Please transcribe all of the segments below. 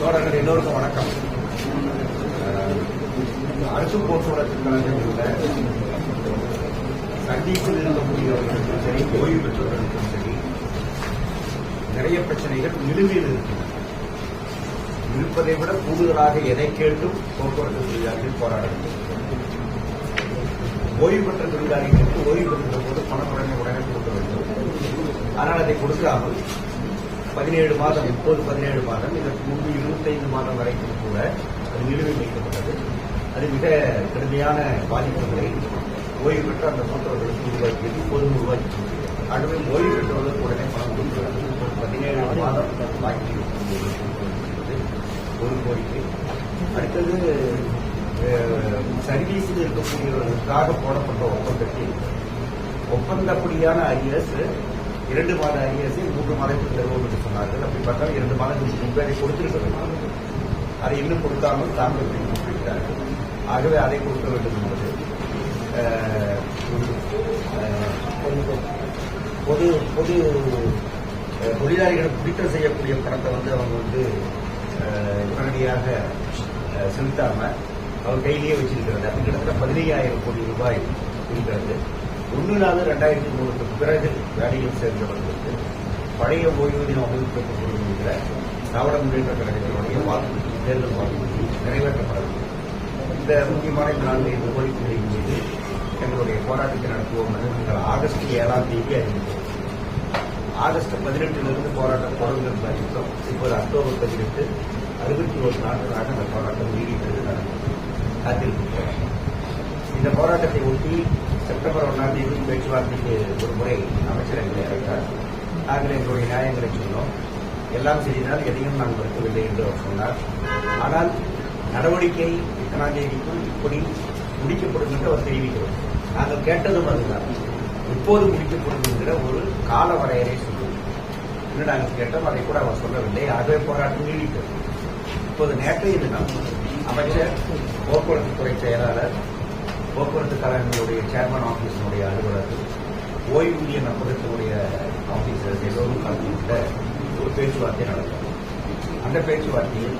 தோழர்கள் எல்லோருக்கும் வணக்கம். அரசு போக்குவரத்து கழகங்களில் சந்திப்பில் இருக்கக்கூடியவர்களுக்கும் சரி ஓய்வு பெற்றவர்களுக்கும் சரி நிறைய பிரச்சனைகள் நிலுவையில் இருக்கின்றன. இருப்பதை விட கூடுதலாக எதை கேட்டும் போக்குவரத்து தொழிலாளர்கள் போராடுகிறார்கள் ஓய்வு பெற்ற தொழிலாளிகளுக்கு ஓய்வு பெற்ற போது பணம் உடனே உடனே கொடுக்க வேண்டும். ஆனால் அதை கொடுக்காமல் பதினேழு மாதம் இப்போது பதினேழு மாதம் இதற்கு முன்பு இருபத்தைந்து மாதம் வரைக்கும் கூட அது நிலுவை வைக்கப்பட்டது. அது மிக கடுமையான பாதிப்புகளை ஓய்வு பெற்ற அந்த மூத்தவர்களுக்கு உருவாக்கியது. இப்போதும் உருவாக்கி கொண்டிருக்கிறது. ஆகவே ஓய்வு பெற்றவர்களுக்கு உடனே பணம் கொடுக்கிறது. இப்போது பதினேழு மாதம் பாக்கி ஒரு கோரிக்கை அடுத்தது சர்வீஸில் இருக்கக்கூடியவர்களுக்காக போடப்பட்ட ஒப்பந்தத்தில் ஒப்பந்தப்படியான ஐஎஸ் இரண்டு மாத அரியர்ஸை மூன்று மாதத்துக்கு தருவோம் என்று சொன்னார்கள். அப்படி பார்த்தால் இரண்டு மாதங்களுக்கு முன்பே அதை கொடுத்திருக்க அதை இன்னும் கொடுக்காமல் தாங்கள் குறிப்பிட்டார்கள் ஆகவே அதை கொடுக்க வேண்டும் என்பது பொது பொது அஹ், தொழிலாளிகள் பிடித்தம் செய்யக்கூடிய பணத்தை வந்து அவங்க வந்து உடனடியாக செலுத்தாமல் அவர் கையிலேயே வச்சிருக்கிறது அது கிட்டத்தட்ட பதினையாயிரம் கோடி ரூபாய் இருக்கிறது. ஒன்று நாலு ரெண்டாயிரத்தி மூணுக்கு பிறகு வேலையில் சேர்ந்தவர்களுக்கு பழைய ஓய்வூதியம் அமைக்கப்பட்டிருக்கிற திராவிட முன்னேற்ற கழகத்தினுடைய வாக்குறுதி தேர்தல் வாக்குறுதி நிறைவேற்றப்படவில்லை. இந்த முக்கியமான நான்கு ஐந்து கோரிக்கைகளின் மீது எங்களுடைய போராட்டத்தை நடத்துவோம் என்று நாங்கள் ஆகஸ்ட் ஏழாம் தேதி அறிவித்தோம். ஆகஸ்ட் பதினெட்டிலிருந்து போராட்டம் தொடர்ந்து என்று அறிவித்தோம் இப்போது அக்டோபர் பதினெட்டு அறுபத்தி ஒரு நாட்களாக அந்த போராட்டம் நீடித்தது நடந்தது காத்திருக்கும் இந்த போராட்டத்தை ஒட்டி செப்டம்பர் ஒன்றாம் தேதி பேச்சுவார்த்தைக்கு ஒரு முறை அமைச்சர் எங்களை அழைத்தார். நாங்கள் எங்களுடைய நியாயங்களை சொன்னோம். எல்லாம் செய்தால் எதையும் நான் மறுக்கவில்லை என்று அவர் சொன்னார். ஆனால் நடவடிக்கை எத்தனாம் தேதிக்குள் இப்படி முடிக்கப்படும் என்று அவர் தெரிவிக்கிறோம் நாங்கள் கேட்டதும் அதுதான். இப்போது முடிக்கப்படும் என்கிற ஒரு கால வரையறை சொல்லுவோம் என்று நாங்கள் கேட்டோம் அதை கூட அவர் சொல்லவில்லை. ஆகவே போராட்டம் நீடித்தது. இப்போது நேற்றைய தினம் அமைச்சர் போக்குவரத்து துறை செயலாளர் போக்குவரத்து கழகங்களுடைய சேர்மன் ஆபீஸினுடைய அலுவலர்கள் ஓய்வூதிய நம்பகத்தினுடைய ஆபீசர்ஸ் எல்லோரும் கலந்து கொண்ட ஒரு பேச்சுவார்த்தை நடந்தது. அந்த பேச்சுவார்த்தையில்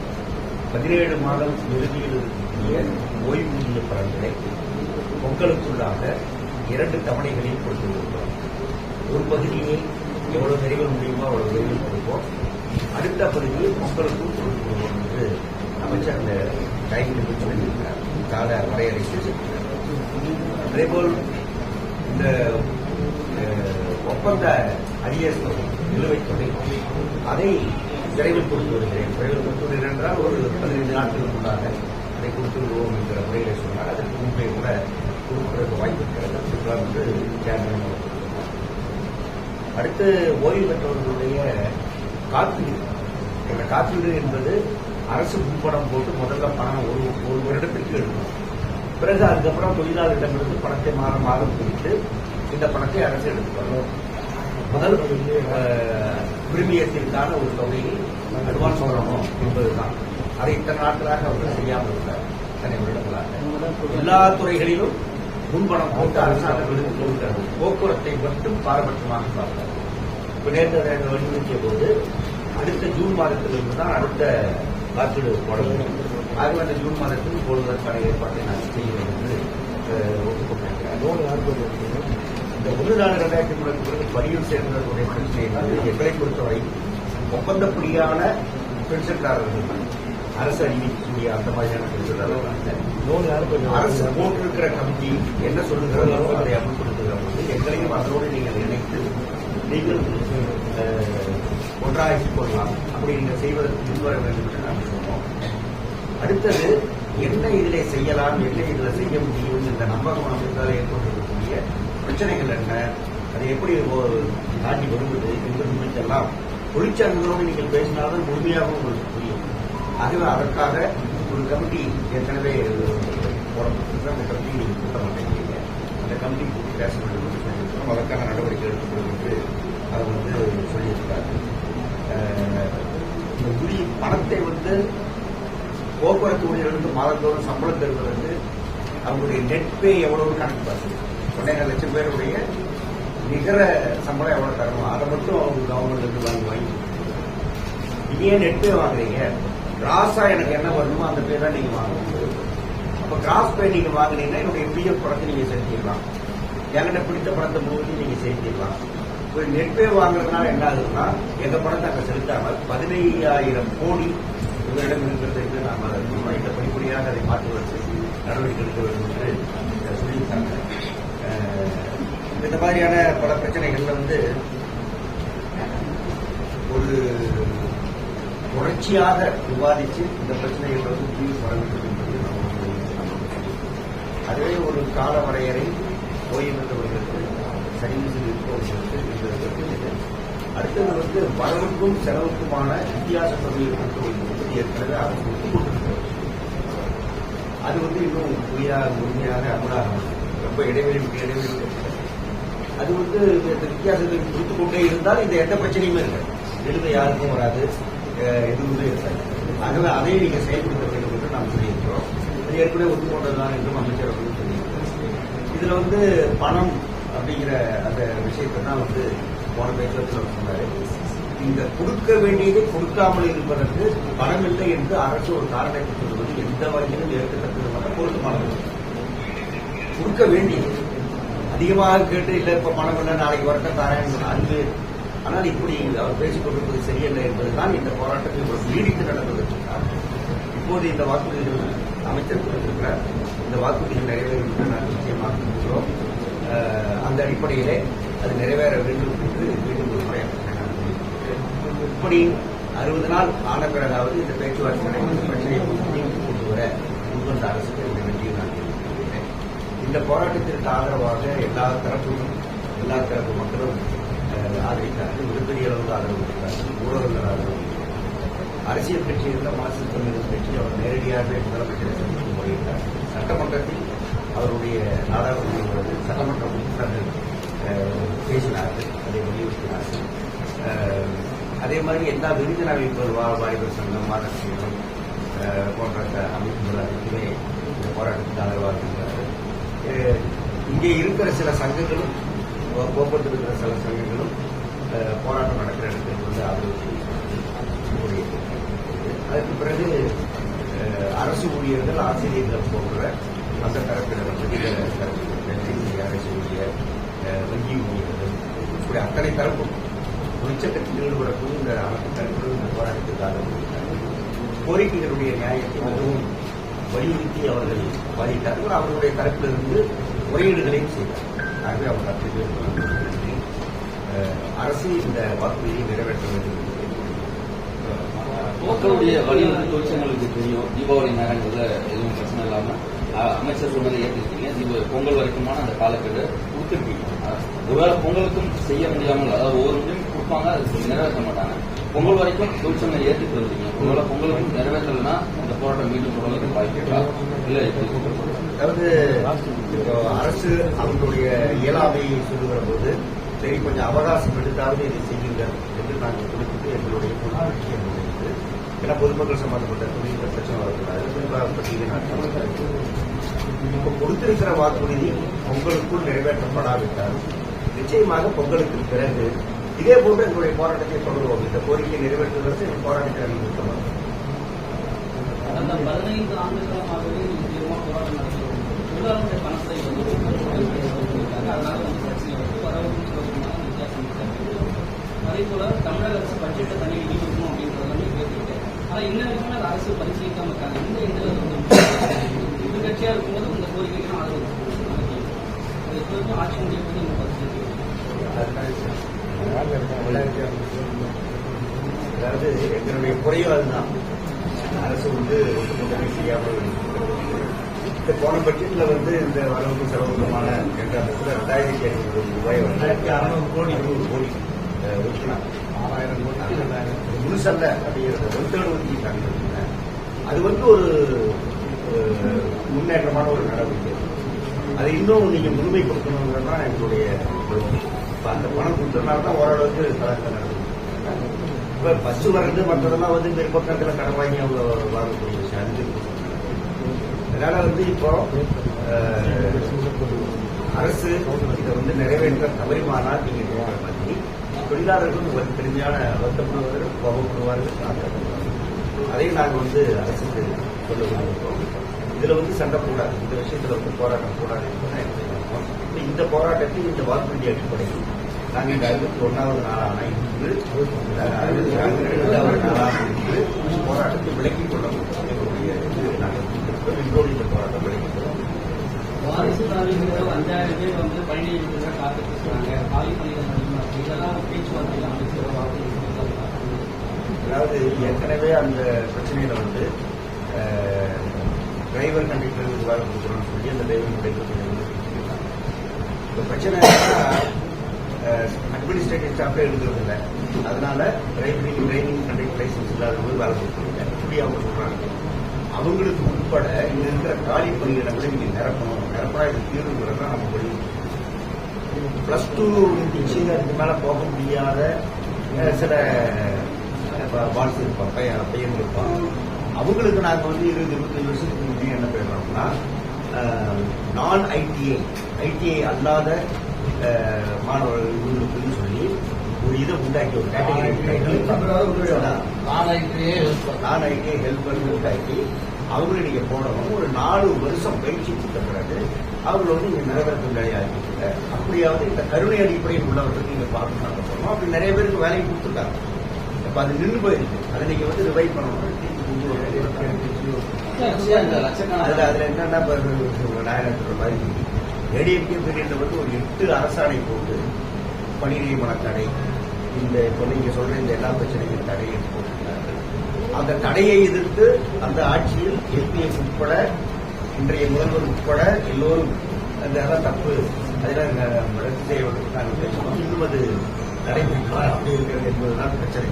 பதினேழு மாதம் இறுதியில் இருக்கக்கூடிய ஓய்வூதிய பலன்களை பொங்கலுக்குள்ளாக இரண்டு தவணைகளில் கொடுத்திருக்கிறோம். ஒரு பகுதியை எவ்வளவு விரைவில் முடியுமோ அவ்வளவு விரைவில் கொடுப்போம். அடுத்த பகுதியில் பொங்கலுக்கும் கொடுத்துருவோம் என்று அமைச்சர் அந்த கைது சொல்லியிருக்கிறார். கால வரையறை செய்திருக்கிறார் அதேபோல் இந்த ஒப்பந்த அரியர் தொகை நிலுவைத் தொகை அதை விரைவில் கொடுத்து வருகிறேன். விரைவில் கொடுத்து வருகிறேன் என்றால் ஒரு பதினைந்து நாட்களுக்குள்ளாக அதை கொடுத்து விடுவோம் என்கிற முறையில சொன்னால் அதற்கு முன்பே கூட கொடுப்பதற்கு வாய்ப்பு இருக்கிறது. அதுக்கெல்லாம் வந்து சேர்மன் அவர்கள் அடுத்து ஓய்வு பெற்றவர்களுடைய காப்பீடு. இந்த காப்பீடு என்பது அரசு முன்பணம் போட்டு முதல்ல பணம் ஒரு ஒரு வருடத்திற்கு எடுக்கணும். பிறகு அதுக்கப்புறம் தொழிலாளர்களிடமிருந்து பணத்தை மாற மாதம் குறித்து இந்த பணத்தை அரசு எடுத்துக்கொள்ளும். முதல் அஹ், பிரிமியத்திற்கான ஒரு தொகையை அட்வான்ஸ் வரணும் என்பதுதான். அதை இத்தனை நாட்களாக அவர்கள் செய்யாமல் இருந்தார். இத்தனை வருடங்களாக. எல்லா துறைகளிலும் முன்பணம் போட்டு அரசாங்கம் எடுத்துக் கொள்கிறது போக்குவரத்தை மட்டும் பாரபட்சமாக பார்த்தார். நேரத்தில் நேற்று வலியுறுத்திய போது அடுத்த ஜூன் மாதத்திலிருந்து தான் அடுத்த காப்பீடு போட வேண்டும் ஆகவே அந்த ஜூன் மாதத்தில் போடுவதற்கான ஏற்பாட்டை நாங்கள் செய்வோம் என்று ஒப்புக்கொண்டிருக்கிறேன்? இந்த ஒன்று நாலு ரெண்டாயிரத்தி மூணுக்கு பிறகு பணியில் சேர்ந்தவர்களுடைய பிரச்சனை எங்களை பொறுத்தவரை ஒப்பந்தப்படியான பென்ஷன்காரர்கள். அரசு அறிவிக்கக்கூடிய அந்த மாதிரியான பென்ஷன்காரர்கள் அரசு? போட்டிருக்கிற கமிட்டி என்ன சொல்லுகிறதோ அதை அமல்படுத்துகிற போது எங்களையும் அதோடு நீங்கள் இணைத்து நீங்கள் அஹ், போடலாம் கொள்ளலாம் அப்படி நீங்கள் செய்வதற்கு முன்வர வேண்டும் என்று நாங்கள் சொல்லுவோம் அடுத்தது என்ன இதில் செய்யலாம் என்ன இதில் செய்ய முடியும் இந்த நம்பகம் அமைந்தால் ஏற்பட்டிருக்கக்கூடிய பிரச்சனைகள் என்ன அதை எப்படி தாண்டி வருவது என்பது குறித்தெல்லாம் தொழிற்சங்கங்களோடு நீங்கள் பேசினாலும் முழுமையாக உங்களுக்கு புரியும். ஆகவே அதற்காக ஒரு கமிட்டி ஏற்கனவே போடப்பட்டிருக்கு அந்த கமிட்டி நீங்கள் கூட்ட மாட்டேங்கிறீங்க அந்த கமிட்டி கூட்டி பேச வேண்டும் அதற்கான நடவடிக்கை எடுக்கப்படும் என்று அதை வந்து சொல்லியிருக்கிறார் அஹ், இந்த உரிய பணத்தை வந்து போக்குவரத்து ஊழியர்களுக்கு மாதந்தோறும் சம்பளம் தருவது வந்து அவங்களுடைய நெட் பே எவ்வளவு கணக்கு பார்த்து. ஒன்னேகால் லட்சம் பேருடைய நிகர சம்பளம் எவ்வளவு தரணும் அதை மட்டும் அவங்க கவர்மெண்ட் வாங்கி வாங்கி நீங்க ஏன் நெட் பே வாங்குறீங்க. கிராஸா எனக்கு என்ன வரணுமோ அந்த பே தான் நீங்க வாங்கணும். அப்ப கிராஸ் பே நீங்க வாங்குனீங்கன்னா என்னுடைய பிஎஃப் படத்தை நீங்க செலுத்திடலாம். என்கிட்ட பிடித்த படத்தை முழுவதும் நீங்க செலுத்திடலாம். ஒரு நெட்வே வாங்குறதுனால என்ன ஆகுதுன்னா எந்த பணத்தை அங்க செலுத்தாமல் பதினையாயிரம் கோடி உங்களிடம் இருக்கிறது என்று நாம் அதை இந்த படிப்படியாக அதை மாற்றுவதற்கு நடவடிக்கை எடுக்க வேண்டும் என்று சொல்லியிருக்காங்க. இந்த மாதிரியான பல பிரச்சனைகள்ல வந்து ஒரு தொடர்ச்சியாக விவாதிச்சு இந்த பிரச்சனைகள் வந்து தீர்வு வர வேண்டும் என்பது நம்ம அதுவே ஒரு கால வரையறை ஓய்வென்றவர்களுக்கு சர்வீஸில் இருப்பவர்களுக்கு அடுத்தது வந்து வரவுக்கும் செலவுக்குமான வித்தியாச தொகையை கொடுக்க ஏற்கனவே அரசு ஒத்துக் கொண்டிருக்கிறது அது வந்து இன்னும் புரியா முழுமையாக அமலாகும் ரொம்ப இடைவெளி இடைவெளி அது வந்து இந்த வித்தியாசத்தை கொடுத்து கொண்டே இருந்தால் இந்த எந்த பிரச்சனையுமே இல்லை. எழுத யாருக்கும் வராது. எதுவுமே இருக்காது ஆகவே அதையும் நீங்க செயல்படுத்த வேண்டும் என்று நாம் சொல்லியிருக்கிறோம். ஏற்கனவே ஒத்துக்கொண்டதுதான் என்றும் அமைச்சர் அவர்கள் சொல்லியிருக்கிறார். இதுல வந்து பணம் அப்படிங்கிற அந்த விஷயத்தை தான் வந்து போன பேச்சுவத்தில் சொன்னாரு. இந்த கொடுக்க வேண்டியது கொடுக்காமல் இருப்பதற்கு பணம் இல்லை என்று அரசு ஒரு காரணத்தை சொல்வது எந்த வகையிலும் ஏற்கத்தக்கது பொருத்தமானது கொடுக்க வேண்டியது. அதிகமாக கேட்டு இல்ல இப்ப பணம் இல்லை நாளைக்கு வரட்ட தரேன் அது ஆனால் இப்படி அவர் பேசிக் கொண்டிருப்பது சரியல்ல என்பதுதான் இந்த போராட்டத்தில் இவ்வளவு நீடித்து நடந்ததற்கு இப்போது இந்த வாக்குறுதிகள் அமைச்சர் கொடுத்திருக்கிறார். இந்த வாக்குறுதிகள் நிறைவேறும் என்று நான் நிச்சயமாக இருக்கிறோம் அந்த அடிப்படையிலே அது நிறைவேற வேண்டும் என்று மீண்டும் ஒரு இப்படி அறுபது நாள் ஆன பிறகாவது இந்த பேச்சுவார்த்தை நடைபெற்று பிரச்சனையை கொண்டு வர முன்வந்த அரசுக்கு இந்த நான் தெரிவித்துக் இந்த போராட்டத்திற்கு ஆதரவாக எல்லா தரப்பும் எல்லா தரப்பு மக்களும் ஆதரித்தார்கள். மிகப்பெரிய அளவுக்கு ஆதரவு கொடுத்தார்கள். ஊடகங்கள் ஆதரவு அரசியல் கட்சிகளில் மார்க்சிஸ்ட் கம்யூனிஸ்ட் கட்சி அவர் நேரடியாக முதலமைச்சரை சந்தித்து முறையிட்டார் சட்டமன்றத்தில் அவருடைய நாடாளுமன்ற அஹ், அதே அதை வலியுறுத்தினார்கள் அதே மாதிரி எல்லா விருந்தின அமைப்பு வா வாலிபர் சங்கம் மாதர் சங்கம் போன்ற அமைப்புகள் அனைத்துமே இந்த போராட்டத்துக்கு ஆதரவாக இருக்கிறார்கள் இங்கே இருக்கிற சில சங்கங்களும் போ- போக்குவரத்து இருக்கிற சில சங்கங்களும் போராட்டம் நடக்கிற இடத்துக்கு வந்து ஆதரவு அதற்கு பிறகு அரசு ஊழியர்கள் ஆசிரியர்கள் போன்ற அந்த தரப்பினர் வந்து தரப்பினர் அரசு ஊழியர் வங்கி ஊழியர்கள் இப்படி அத்தனை தரப்பும் தொழிற்சங்கத்தில் ஈடுபடக்கூடிய இந்த அனைத்து தரப்பிலும் இந்த போராட்டத்துக்கு கோரிக்கைகளுடைய நியாயத்தை மிகவும் வலியுறுத்தி அவர்கள் வாதிட்டார்கள் அவர்களுடைய தரப்பிலிருந்து முறையீடுகளையும் செய்தார். ஆகவே அவர் அத்தனை அஹ், அரசு இந்த வாக்குறுதியை நிறைவேற்ற வேண்டும் மக்களுடைய வலியுறுத்தி தொழிற்சங்களுக்கு தெரியும். தீபாவளி நேரங்களில் எதுவும் பிரச்சனை இல்லாம அமைச்சர் சொன்னதை ஏற்றிருக்கீங்க பொங்கல் வரைக்குமான அந்த காலக்கெடு. கொடுத்துருக்கீங்க ஒருவேளை பொங்கலுக்கும் செய்ய முடியாமல் அதாவது ஒவ்வொரு முடியும் கொடுப்பாங்க அது நிறைவேற்ற மாட்டாங்க. பொங்கல் வரைக்கும் தொழிற்சங்கம் ஏற்றிட்டு வந்தீங்க ஒருவேளை பொங்கலுக்கும் நிறைவேற்றலைன்னா இந்த போராட்டம் மீண்டும் தொடர்ந்து வாய்ப்பு இல்லை அதாவது அரசு அவங்களுடைய இயலாமையை சொல்லுகிற போது சரி கொஞ்சம் அவகாசம் எடுத்தாவது இதை செய்யுங்க என்று நாங்கள் கொடுத்துட்டு எங்களுடைய பொறுப்பு ஏன்னா பொதுமக்கள் சம்பந்தப்பட்ட தொழில்நுட்ப பிரச்சனை வரக்கூடாது குறிப்பாக பட்டியலை நான் இப்ப கொடுத்திருக்கிற வாக்குறுதி பொங்கலுக்குள் நிறைவேற்றப்படாவிட்டால் நிச்சயமாக பொங்கலுக்கு பிறகு இதே போன்று எங்களுடைய போராட்டத்தை தொடருவோம். இந்த கோரிக்கை நிறைவேற்றுவதற்கு எங்கள் போராட்டத்தை அறிவித்தோம் கடந்த பதினைந்து ஆண்டுகாலமாகவே போராட்டம் நடத்துகிறோம் தொழிலாளருடைய பணத்தை வந்து சொல்லியிருக்காங்க அதனால வந்து பிரச்சனை வந்து வரவுக்கும் செலவுக்குமான வித்தியாசம் இருக்காது அதே போல தமிழக அரசு பட்ஜெட்டை தனி நிதி கொடுக்கணும் அப்படின்றதெல்லாமே பேசிட்டு ஆனா இன்ன வரைக்கும் அது அரசு பரிசீலிக்காம இருக்காங்க இந்த இந்த எதிர்கட்சியா இருக்கும்போது இந்த கோரிக்கைக்கு ஆதரவு கொடுக்கணும். அது இப்போ வரைக்கும் ஆட்சி முடியும் இந்த பரிசீலிக்க அதாவது எங்களுடைய குறையும் அதுதான் அரசு வந்து உதவி செய்யாமல் இருக்கிறது. இந்த போன பட்ஜெட்ல வந்து இந்த வரவுக்கு செலவுக்குமான என்ற இடத்துல ரெண்டாயிரத்தி ஐநூறு கோடி ரூபாய் ரெண்டாயிரத்தி அறுநூறு கோடி. நூறு கோடி. அஹ், ஒதுக்கினாங்க ஆறாயிரம் கோடி ரெண்டாயிரம் முழுசல்ல அப்படிங்கிறத ஒருத்தர் ஒதுக்கிட்டாங்க அது வந்து ஒரு முன்னேற்றமான ஒரு நடவடிக்கை. அதை இன்னும் நீங்க முழுமை தான் எங்களுடைய அந்த பணம் கொடுத்ததுனால தான் ஓரளவுக்கு கலக்க நடந்தது இப்ப பஸ் வர்றது மற்றதெல்லாம் வந்து பிற்பக்கத்துல கடன் வாங்கி அவங்க வாங்கக்கூடிய விஷயம் அதனால வந்து இப்போ அரசு இதை வந்து நிறைவேற்ற தவறிமானால் நீங்க மாதிரி தொழிலாளர்களும் ஒரு பெருமையான வருத்தப்படுவார்கள் கோபப்படுவார்கள் ஆத்திரப்படுவார்கள் அதையும் நாங்கள் வந்து அரசுக்கு சொல்ல விரும்புகிறோம் இதுல வந்து சண்டை கூடாது இந்த விஷயத்துல வந்து போராட்டம் கூடாது என்பதுதான் இந்த போராட்டத்தை இந்த வாக்குறுதி அடிப்படையில் நாங்கள் இந்த அறுபத்தி ஒன்னாவது நாளான இன்று அறுபத்தி இரண்டாவது நாளான இன்று போராட்டத்தை விளக்கி கொள்ள வேண்டும் எங்களுடைய இது நாங்கள் வைத்திருக்கிறோம். இன்றோடு இந்த போராட்டம் விலக்கிக் கொள்ளும் அரசு தாலிங்கிறது அஞ்சாயிரம் பேர் வந்து பழனி காத்துட்டு இருக்காங்க காலி பணிகள் அதிகமாக இதெல்லாம் பேச்சுவார்த்தையில் அமைச்சர் அதாவது ஏற்கனவே அந்த பிரச்சனையில வந்து டிரைவர் கண்டக்டர் வேலை கொடுக்குறோம்னு சொல்லி அந்த டிரைவர் கண்டக்டர் பிரச்சனை அட்மினிஸ்ட்ரேட்டிவ் ஸ்டாஃபே எடுக்கிறது இல்லை அதனால டிரைவிங் டிரைவிங் கண்டக்டர் லைசன்ஸ் இல்லாதவங்க வேலை கொடுக்குறீங்க இப்படி அவங்க சொல்றாங்க. அவங்களுக்கு உட்பட இங்க இருக்கிற காலி பணியிடங்களை நீங்க நிரப்பணும். நிரப்பா இது தீர்வுங்கிறத தான் நம்ம வழி. பிளஸ் டூ முடிச்சு மேல போக முடியாத சில பால்ஸ் இருப்பான் பையன் பையன் இருப்பான் அவங்களுக்கு நாங்கள் வந்து இருபது இருபத்தஞ்சு வருஷத்துக்கு முன்னாடி என்ன பண்ணுறோம்னா நான் ஐடிஐ ஐடிஐ அல்லாத மாணவர்கள் இவங்களுக்கு ஒரு இதை உண்டாக்கி ஒரு கேட்டகரி ஐடிஐ ஹெல்ப்பர் உண்டாக்கி அவங்களை நீங்க போடணும். ஒரு நாலு வருஷம் பயிற்சி கொடுத்த பிறகு அவங்களை வந்து நீங்க நிறைவேற தொழிலாளியாக்கிங்க அப்படியாவது இந்த கருணை அடிப்படையில் உள்ளவர்களுக்கு நீங்க பார்க்கணும் சொன்னோம் அப்படி நிறைய பேருக்கு வேலையை கொடுத்துருக்காங்க. இப்ப அது நின்று போயிருக்கு. அதை நீங்க வந்து ரிவைவ் பண்ணணும். அதுல அதுல என்னன்னா இப்ப நாயகர் சொல்ற மாதிரி ஏடிஎம்கே பீரியட்ல வந்து ஒரு எட்டு அரசாணை போட்டு நியமன தடை இந்த இப்போ நீங்க சொல்ற இந்த எல்லா பிரச்சனையும் தடையை போட்டிருக்கிறார்கள் அந்த தடையை எதிர்த்து அந்த ஆட்சியில் எஸ்பிஎஸ் உட்பட இன்றைய முதல்வர் உட்பட எல்லோரும் அந்த அதான் தப்பு. அதெல்லாம் இங்க ரத்து செய்வதற்கு நாங்கள் பேசுவோம் இன்னும் அது நடைபெற்றா அப்படி இருக்கிறது என்பதுதான் பிரச்சனை.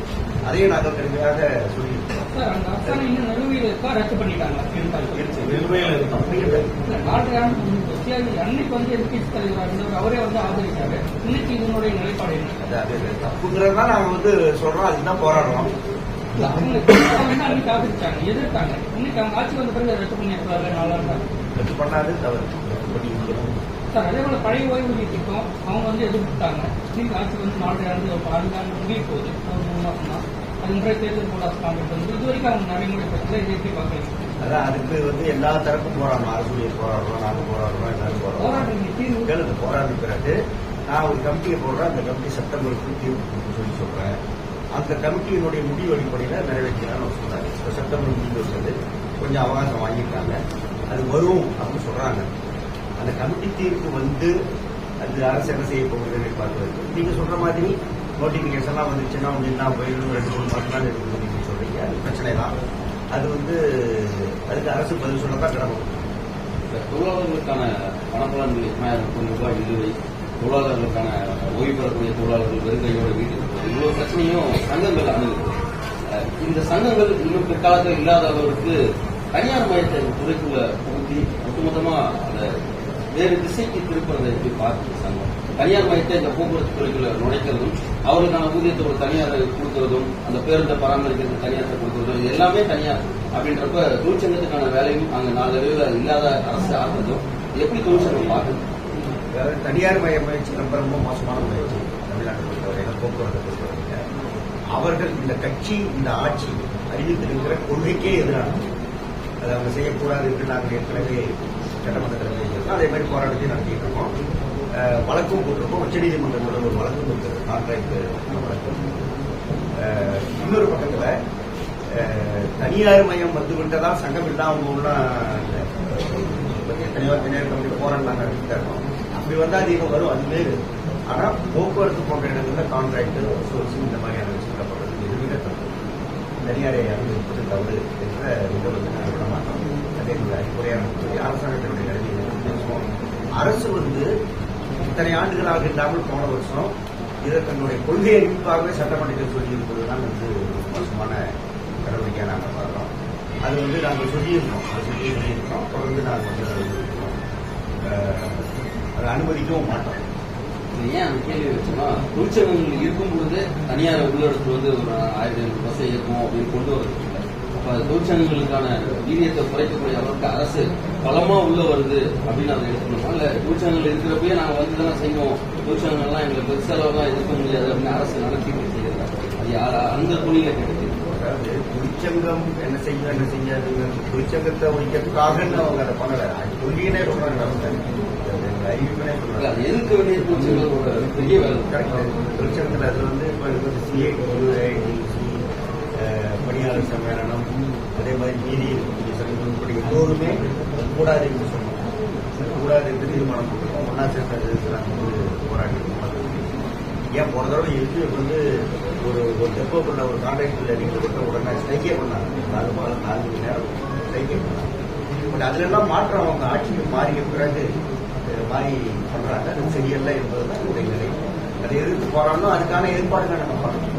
அதையும் நாங்கள் கடுமையாக தப்புங்கிறது தான் நாங்கள் வந்து சொல்றோம் அதுதான் போராடுறோம் ரத்து பண்ணாது தவறு. சார் அதே போல பழைய ஓய்வூதிய திட்டம் அவங்க வந்து எதிர்த்தாங்க இன்னைக்கு ஆட்சி வந்து நாலு ஆண்டு ஆண்டு ஆண்டு முடிய போகுது ஒரு மூணு மாசம் தான் அது முறை தேர்தல் போல கான்ட்ராக்ட் வந்து இது வரைக்கும் அவங்க நடைமுறைப்படுத்தல இதை எப்படி பார்க்குறீங்க? அதான் அதுக்கு வந்து எல்லா தரப்பும் போராடணும். அரசு போராடுறோம் நாங்கள் போராடுறோம் எல்லாரும் போராடுறோம் கேளுங்க போராடின பிறகு நான் ஒரு கமிட்டியை போடுறேன். அந்த கமிட்டி செப்டம்பருக்கு தீர்வு சொல்லி சொல்றேன். அந்த கமிட்டியினுடைய முடிவு அடிப்படையில் நிறைவேற்றலாம்னு சொல்றாங்க. இப்போ செப்டம்பர் முடிவு வச்சது கொஞ்சம் அவகாசம் வாங்கியிருக்காங்க. அது வரும் அப்படின்னு சொல்றாங்க. அந்த கமிட்டி தீர்ப்பு வந்து அது அரசு என்ன செய்ய போகுதுன்னு பார்த்து நீங்க சொல்ற மாதிரி நோட்டிபிகேஷன்லாம் வந்துச்சுன்னா வந்து என்ன போயிடும் ரெண்டு மூணு மாசம் தான் இருக்குது நீங்க சொல்றீங்க. அது பிரச்சனை தான். அது வந்து அதுக்கு அரசு பதில் சொல்லத்தான் கிடக்கும் இந்த தொழிலாளர்களுக்கான பணப்பலன் எட்டாயிரம் கோடி ரூபாய் நிலுவை தொழிலாளர்களுக்கான ஓய்வு பெறக்கூடிய தொழிலாளர்கள் வெறுங்கையோட வீட்டு இவ்வளவு பிரச்சனையும் சங்கங்கள் அணுகுது இந்த சங்கங்கள் இன்னும் பிற்காலத்தில் இல்லாதவர்களுக்கு தனியார் மையத்தை துறைக்குள்ள புகுத்தி ஒட்டுமொத்தமா அந்த வேறு திசைக்கு திருப்பதை எப்படி பார்க்குது சங்கம் தனியார் மையத்தை இந்த போக்குவரத்து துறைக்குள்ள நுழைக்கிறதும் அவருக்கான ஊதியத்தை ஒரு தனியார் கொடுக்கறதும் அந்த பேருந்தை பராமரிக்கிறது தனியார் கொடுக்கறதும் இது எல்லாமே தனியார் அப்படின்றப்ப தொழிற்சங்கத்துக்கான வேலையும் அங்க நாளடைவில் இல்லாத அரசு ஆகிறதும் எப்படி தொழிற்சங்கம் பார்க்குது? அதாவது தனியார் மய முயற்சி ரொம்ப ரொம்ப மோசமான முயற்சி தமிழ்நாட்டை பொறுத்தவரையில போக்குவரத்தை பொறுத்தவரையில அவர்கள் இந்த கட்சி இந்த ஆட்சி அறிவித்திருக்கிற கொள்கைக்கே எதிரானது. அதை அவங்க செய்யக்கூடாது என்று நாங்கள் ஏற்கனவே சட்டமன்றத்தில் பேசியிருக்கோம் அதே மாதிரி போராட்டத்தையும் நடத்திட்டு இருக்கோம் வழக்கும் போட்டிருக்கோம். உச்சநீதிமன்றத்தில் ஒரு வழக்கும் இருக்கிறது கான்ட்ராக்ட் வழக்கு. இன்னொரு பக்கத்தில் தனியார் மையம் வந்துவிட்டதா சங்கம் இல்லாம தனியார் தனியார் கம்பெனி போராட்டம் நாங்கள் நடத்திட்டு இருக்கோம். அப்படி வந்தால் அதிகம் வரும் அதுவே ஆனால் போக்குவரத்து போன்ற இடங்களில் கான்ட்ராக்ட் சோர்ஸிங் இந்த மாதிரியான விஷயப்படுறது மிக மிக தப்பு தனியாரை அனுமதிப்பது தவறு என்ற இதை வந்து நாங்கள் விட மாட்டோம் அது எங்களுடைய அறிவுரையான சொல்லி அரசாங்கத்தினுடைய நிலைமையை பேசுவோம். அரசு வந்து இத்தனை ஆண்டுகளாக இல்லாமல் போன வருஷம் இதை தன்னுடைய கொள்கை அறிவிப்பாகவே சட்டமன்றத்தில் சொல்லியிருப்பதுதான் வந்து மோசமான நடவடிக்கையாக நாங்கள் பார்க்கிறோம். அது வந்து நாங்கள் சொல்லியிருக்கோம் அதை சொல்லி சொல்லியிருக்கோம் தொடர்ந்து நாங்கள் வந்து அதை அனுமதிக்கவும் மாட்டோம். ஏன் அந்த கேள்வி வச்சோம்னா தொழிற்சங்கங்கள் இருக்கும் பொழுது தனியார் உள்ளடத்து வந்து ஒரு ஆயிரத்தி ஐநூறு பஸ்ஸை இயக்கும் அப்படின்னு கொண்டு வரது அப்ப தொழிற்சங்கங்களுக்கான வீரியத்தை குறைக்கக்கூடிய அளவுக்கு அரசு பலமா உள்ள வருது அப்படின்னு அதை எடுத்துக்கணும் இல்ல தொழிற்சங்கங்கள் இருக்கிறப்பயே நாங்க வந்து தானே செய்வோம் தொழிற்சங்கங்கள்லாம் எங்களுக்கு பெருசளவுலாம் எதிர்க்க முடியாது அப்படின்னு அரசு நடத்தி செய்யறதா அது அந்த துணியில கிடைக்குது தொழிற்சங்கம் என்ன செய்யும் என்ன செய்யாதுங்க. தொழிற்சங்கத்தை ஒழிக்கிறதுக்காக அவங்க அதை பண்ணல. தொழிலே ரொம்ப சொல்றாங்க தொழிற்சங்களோட பெரிய வேலை. கரெக்ட் தொழிற்சங்கத்தில் அது வந்து இப்போ வந்து சிஐடிசி பணியாளர் சம்மேளனம் அதே மாதிரி நீதி சங்கம் இப்படி எல்லோருமே கூடாது என்று சொன்னோம் கூடாது என்று தீர்மானம் போட்டிருக்கோம். ஒன்னா சேர்ந்து நாங்கள் வந்து போராடி இருக்கோம். ஏன் போன தடவை இருக்கு வந்து ஒரு ஒரு டெப்போக்குள்ள ஒரு கான்ட்ராக்டில் நீங்கள் விட்ட உடனே ஸ்ட்ரைக்கே பண்ணாங்க. நாலு மாதம் நாலு மணி நேரம் ஸ்ட்ரைக்கே பண்ணாங்க. பட் அதுல எல்லாம் மாற்றம் அவங்க ஆட்சிக்கு மாறிய பிறகு அஹ், மாறி பண்றாங்க. அது சரியல்ல என்பதுதான் என்னுடைய நிலை. அதை எதிர்த்து போராடணும்? அதுக்கான ஏற்பாடுகள் நம்ம பண்ணணும்.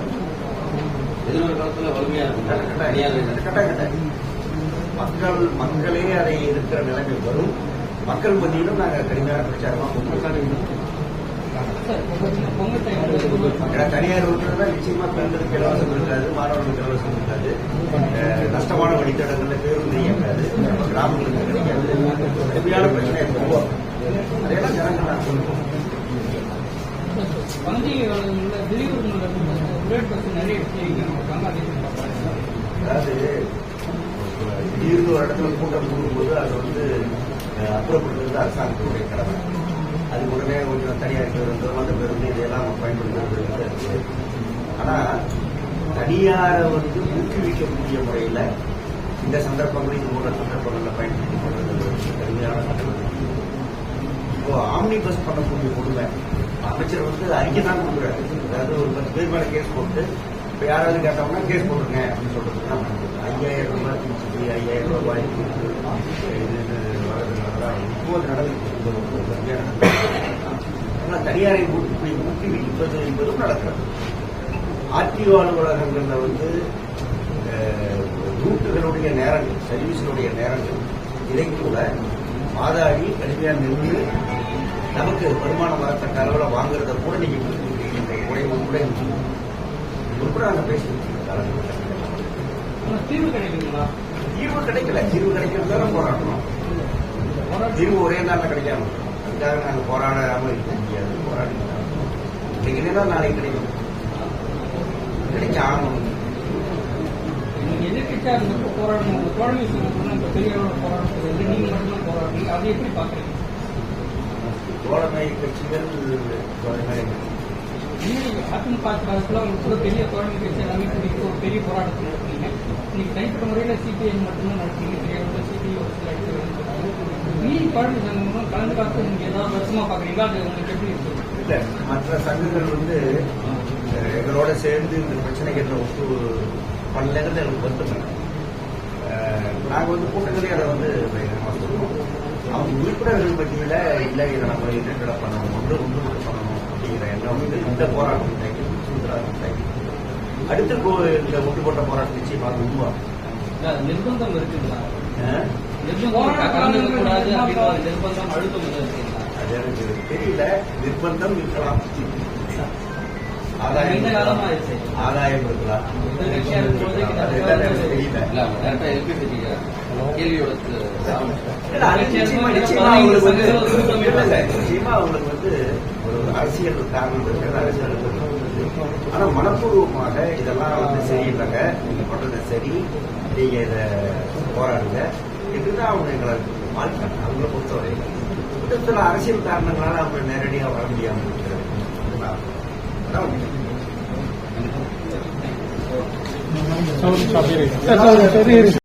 எதிர்வரும் காலத்துல வலிமையா இருக்கும். தனியார் கட்டாயம் கட்டாயம். மக்கள் மக்களே அதை எதிர்க்கிற நிலைமை வரும். மக்கள் மத்தியிலும் நாங்கள் கடுமையான பிரச்சாரமா தனியார் விட்டுறதுனா நிச்சயமா பெண்களுக்கு இலவசம் இருக்காது மாணவர்களுக்கு இலவசம் இருக்காது. நஷ்டமான வழித்தடங்கள்ல பேருந்து இயங்காது. நம்ம கிராமங்களுக்கு கிடைக்காது. கடுமையான பிரச்சனை இருக்கும் அதையெல்லாம் ஜனங்கள் நான் சொல்லுவோம் பண்டிகை காலங்களில் வெளியூர்களில் புல்லட் பஸ் நிறைய வச்சிருக்காங்க அதே பார்க்குறாங்க அதாவது திடீர்னு ஒரு இடத்துல கூட்டம் கூடும்போது அது வந்து அஹ், அப்புறப்படுத்துறது அரசாங்கத்துடைய கடமை அது உடனே கொஞ்சம் தனியார் பேருந்து அந்த பேருந்து இதையெல்லாம் நம்ம பயன்படுத்துறது இருக்கு. ஆனா தனியாரை வந்து ஊக்குவிக்கக்கூடிய முறையில இந்த சந்தர்ப்பங்கள் இது போன்ற சந்தர்ப்பங்களில் பயன்படுத்தி கொள்வது கடுமையான இப்போ ஆம்னி பஸ் பண்ணக்கூடிய கொடுமை அமைச்சர் வந்து அறிக்கை தான் கொடுக்குறாரு. அதாவது ஒரு பத்து பேர் மேலே கேஸ் போட்டு இப்போ யாராவது கேட்டோம்னா கேஸ் போடுங்க அப்படின்னு சொல்றது தான் ஐயாயிரம் ரூபாய் தீச்சு ஐயாயிரம் ரூபாய் இது இது வர்றதுனால இப்போ அது நடந்துட்டு ஆனால் தனியாரை ஊட்டி ஊக்குவிப்பது என்பதும் நடக்கிறது. ஆர்டிஓ அலுவலகங்கள்ல வந்து ரூட்டுகளுடைய நேரங்கள் சர்வீஸினுடைய நேரங்கள் இதை கூட மாதாடி கடுமையா நின்று நமக்கு வருமானம் வரத்தக்க அளவில் வாங்குறத கூட நீங்க கொடுத்துருக்கீங்க குறைவு கூட உட்பட நாங்கள் பேசிட்டு தீர்வு கிடைக்குங்களா தீர்வு கிடைக்கல. தீர்வு கிடைக்கிறது தானே போராடணும் தீர்வு ஒரே நாளில் கிடைக்காம. அதுக்காக நாங்கள் போராடாம இருக்க முடியாது. போராடி இன்னைக்கு நாளைக்கு கிடைக்கும்? கிடைக்க ஆகணும் நீங்க எதிர்கட்சியா இருந்தப்போ போராடணும் உங்க தோழமை சொன்னா இப்போ பெரிய அளவில் போராடுறது நீங்க மட்டும்தான் போராடுறீங்க. அதை எப்படி பாக்குறீங்க தோழமை கட்சிகள் தோழமை. அதிமுக காலத்துல கூட பெரிய தோழமை கட்சி எல்லாமே ஒரு பெரிய போராட்டத்தில் இருக்கீங்க. இன்னைக்கு தனிப்பட்ட முறையில் சிபிஐ மட்டும்தான் நடத்தீங்க பெரிய அளவில் சிபிஐ ஒரு சில தோழமை சங்கமும் கலந்து காத்து நீங்க ஏதாவது வருஷமா பாக்குறீங்களா அது உங்களுக்கு எப்படி இருக்கு? இல்ல மற்ற சங்கங்கள் வந்து எங்களோட சேர்ந்து இந்த பிரச்சனைகளை ஒப்பு பண்ணலங்கிறது எனக்கு வருத்தம் இல்லை. அஹ், நாங்க வந்து கூட்டங்களே அதை வந்து அவங்க உறுப்பினர்கள் பற்றியில இல்ல இதை நம்ம என்னென்ன பண்ணணும்? ஒன்று ஒன்று மட்டும் பண்ணணும் அப்படிங்கிற எண்ணம். வந்து இந்த போராட்டம் அடுத்து கோ- இந்த ஒன்று போட்ட போராட்டம் நிச்சயமாக உருவாகும் நிர்பந்தம் இருக்குங்களா? நிர்பந்தம் அழுத்தம் தெரியல. நிர்பந்தம் இருக்கலாம். ஆதாயம். ஆதாயம் இருக்கலாம் நிச்சயமா அவங்களுக்கு வந்து ஒரு அரசியல் காரணம் இருக்கிறது அரசியல். ஆனா மனப்பூர்வமாக இதெல்லாம் வந்து சரியில்லைங்க நீங்க பண்றது சரி. நீங்க இத போராடுங்க. இதுதான் அவங்க எங்களை வாழ்க்கை. அவங்கள பொறுத்தவரை சில அரசியல் காரணங்களால அவங்க நேரடியா வர முடியாம இருக்கிறது Sorry, sorry.